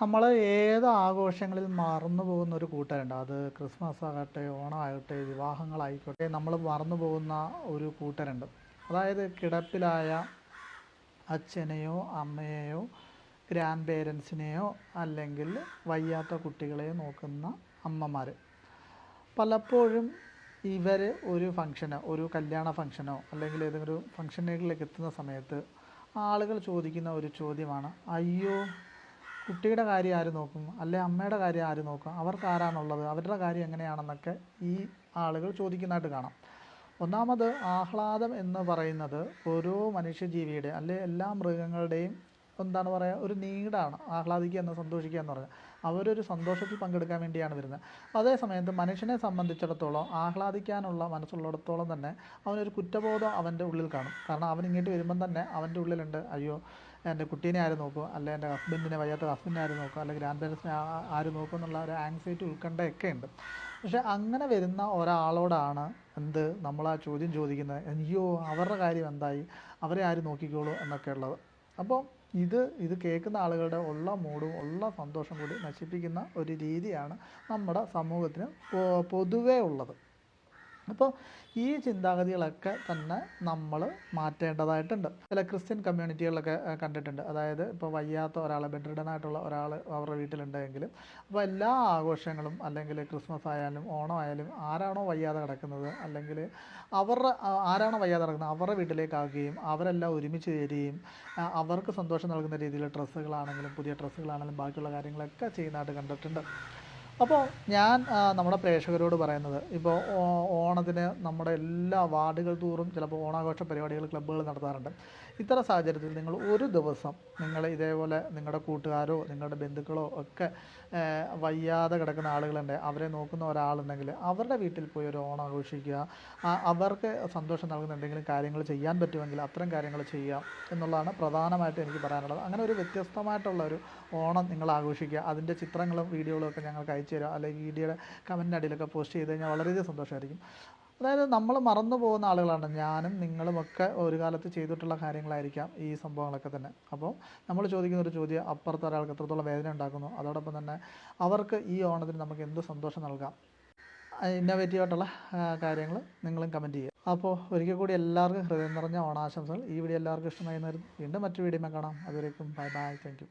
നമ്മൾ ഏത് ആഘോഷങ്ങളിൽ മറന്നു പോകുന്ന ഒരു കൂട്ടരുണ്ട് അത് ക്രിസ്മസ് ആകട്ടെ ഓണമാകട്ടെ വിവാഹങ്ങളായിക്കോട്ടെ നമ്മൾ മറന്നു പോകുന്ന ഒരു കൂട്ടരുണ്ട് അതായത് കിടപ്പിലായ അച്ഛനെയോ അമ്മയെയോ ഗ്രാൻഡ് പേരൻസിനെയോ അല്ലെങ്കിൽ വയ്യാത്ത കുട്ടികളെയോ നോക്കുന്ന അമ്മമാർ പലപ്പോഴും ഇവർ ഒരു ഫംഗ്ഷനോ ഒരു കല്യാണ ഫംഗ്ഷനോ അല്ലെങ്കിൽ ഏതെങ്കിലും ഫംഗ്ഷനുകളിലേക്ക് എത്തുന്ന സമയത്ത് ആളുകൾ ചോദിക്കുന്ന ഒരു ചോദ്യമാണ് അയ്യോ കുട്ടിയുടെ കാര്യം ആര് നോക്കും? അല്ലെ അമ്മയുടെ കാര്യം ആര് നോക്കും? അവർക്ക് ആരാണുള്ളത്? അവരുടെ കാര്യം എങ്ങനെയാണെന്നൊക്കെ ഈ ആളുകൾ ചോദിക്കുന്നതായിട്ട് കാണാം. ഒന്നാമത് ആഹ്ലാദം എന്ന് പറയുന്നത് ഓരോ മനുഷ്യജീവിയുടെ അല്ലെ എല്ലാ മൃഗങ്ങളുടെയും എന്താണ് പറയുക ഒരു നീടാണ്. ആഹ്ലാദിക്കുക എന്ന് സന്തോഷിക്കുക എന്ന് പറഞ്ഞാൽ അവരൊരു സന്തോഷത്തിൽ പങ്കെടുക്കാൻ വേണ്ടിയാണ് വരുന്നത്. അതേ സമയത്ത് മനുഷ്യനെ സംബന്ധിച്ചിടത്തോളം ആഹ്ലാദിക്കാനുള്ള മനസ്സുള്ളിടത്തോളം തന്നെ അവനൊരു കുറ്റബോധം അവന്റെ ഉള്ളിൽ കാണും. കാരണം അവൻ ഇങ്ങോട്ട് വരുമ്പം തന്നെ അവന്റെ ഉള്ളിലുണ്ട് അയ്യോ എന്റെ കുട്ടീനെ ആര് നോക്കും? അല്ലെ എന്റെ ഹസ്ബൻഡിനെ വയ്യാത്ത ഹസ്ബൻഡിനെ ആര് നോക്കും? അല്ലെങ്കിൽ ഗ്രാൻഡ് പേരൻസിനെ ആര് നോക്കും? എന്നുള്ള ഒരു ആങ്സൈറ്റി ഉൾക്കണ്ടൊക്കെ ഉണ്ട്. പക്ഷെ അങ്ങനെ വരുന്ന ഒരാളോടാണ് എന്ത് നമ്മൾ ആ ചോദ്യം ചോദിക്കുന്നത്. അയ്യോ അവരുടെ കാര്യം എന്തായി? അവരെ ആര് നോക്കിക്കോളൂ? എന്നൊക്കെ ഉള്ളത്. അപ്പോൾ ഇത് ഇത് കേൾക്കുന്ന ആളുകളുടെ ഉള്ള മൂടും ഉള്ള സന്തോഷം കൂടി നശിപ്പിക്കുന്ന ഒരു രീതിയാണ് നമ്മുടെ സമൂഹത്തിന് പൊതുവേ ഉള്ളത്. അപ്പോൾ ഈ ചിന്താഗതികളൊക്കെ തന്നെ നമ്മൾ മാറ്റേണ്ടതായിട്ടുണ്ട്. ചില ക്രിസ്ത്യൻ കമ്മ്യൂണിറ്റികളിലൊക്കെ കണ്ടിട്ടുണ്ട്. അതായത് ഇപ്പോൾ വയ്യാത്ത ഒരാൾ ബെഡ്രിഡനായിട്ടുള്ള ഒരാൾ അവരുടെ വീട്ടിലുണ്ടെങ്കിലും അപ്പോൾ എല്ലാ ആഘോഷങ്ങളും അല്ലെങ്കിൽ ക്രിസ്മസ് ആയാലും ഓണം ആയാലും ആരാണോ വയ്യാതെ കിടക്കുന്നത് അല്ലെങ്കിൽ അവരുടെ ആരാണോ വയ്യാതെ കിടക്കുന്നത് അവരുടെ വീട്ടിലേക്കാക്കുകയും അവരെല്ലാം ഒരുമിച്ച് ചേരുകയും അവർക്ക് സന്തോഷം നൽകുന്ന രീതിയിൽ ഡ്രസ്സുകളാണെങ്കിലും പുതിയ ഡ്രസ്സുകളാണെങ്കിലും ബാക്കിയുള്ള കാര്യങ്ങളൊക്കെ ചെയ്യുന്നതായിട്ട് കണ്ടിട്ടുണ്ട്. അപ്പോൾ ഞാൻ നമ്മുടെ പ്രേക്ഷകരോട് പറയുന്നത് ഇപ്പോൾ ഓണത്തിന് നമ്മുടെ എല്ലാ വാർഡുകൾ തോറും ചിലപ്പോൾ ഓണാഘോഷ പരിപാടികൾ ക്ലബ്ബുകൾ നടത്താറുണ്ട്. ഇത്തരം സാഹചര്യത്തിൽ നിങ്ങൾ ഒരു ദിവസം നിങ്ങൾ ഇതേപോലെ നിങ്ങളുടെ കൂട്ടുകാരോ നിങ്ങളുടെ ബന്ധുക്കളോ ഒക്കെ വയ്യാതെ കിടക്കുന്ന ആളുകളുണ്ട്. അവരെ നോക്കുന്ന ഒരാളുണ്ടെങ്കിൽ അവരുടെ വീട്ടിൽ പോയി ഒരു ഓണം ആഘോഷിക്കുക. അവർക്ക് സന്തോഷം നൽകുന്ന എന്തെങ്കിലും കാര്യങ്ങൾ ചെയ്യാൻ പറ്റുമെങ്കിൽ അത്തരം കാര്യങ്ങൾ ചെയ്യുക എന്നുള്ളതാണ് പ്രധാനമായിട്ട് എനിക്ക് പറയാനുള്ളത്. അങ്ങനെ ഒരു വ്യത്യസ്തമായിട്ടുള്ള ഒരു ഓണം നിങ്ങൾ ആഘോഷിക്കുക. അതിന്റെ ചിത്രങ്ങളും വീഡിയോകളും ഒക്കെ ഞങ്ങൾക്ക് അയച്ചു തരാം അല്ലെങ്കിൽ വീഡിയോയുടെ കമന്റിന്റെ അടിയിലൊക്കെ പോസ്റ്റ് ചെയ്ത് കഴിഞ്ഞാൽ വളരെയധികം സന്തോഷമായിരിക്കും. അതായത് നമ്മൾ മറന്നു പോകുന്ന ആളുകളാണ്. ഞാനും നിങ്ങളുമൊക്കെ ഒരു കാലത്ത് ചെയ്തിട്ടുള്ള കാര്യങ്ങളായിരിക്കാം ഈ സംഭവങ്ങളൊക്കെ തന്നെ. അപ്പോൾ നമ്മൾ ചോദിക്കുന്ന ഒരു ചോദ്യം അപ്പുറത്ത് ഒരാൾക്ക് എത്രത്തോളം വേദന ഉണ്ടാക്കുന്നു അതോടൊപ്പം തന്നെ അവർക്ക് ഈ ഓണത്തിന് നമുക്ക് എന്ത് സന്തോഷം നൽകാം? ഇന്നോവേറ്റീവായിട്ടുള്ള കാര്യങ്ങൾ നിങ്ങളും കമന്റ് ചെയ്യുക. അപ്പോൾ ഒരിക്കൽ കൂടി എല്ലാവർക്കും ഹൃദയം നിറഞ്ഞ ഓണാശംസകൾ. ഈ വീഡിയോ എല്ലാവർക്കും ഇഷ്ടമായി വീണ്ടും മറ്റു വീഡിയോ കാണാം. അതുവരേക്കും ബൈ ബൈ താങ്ക്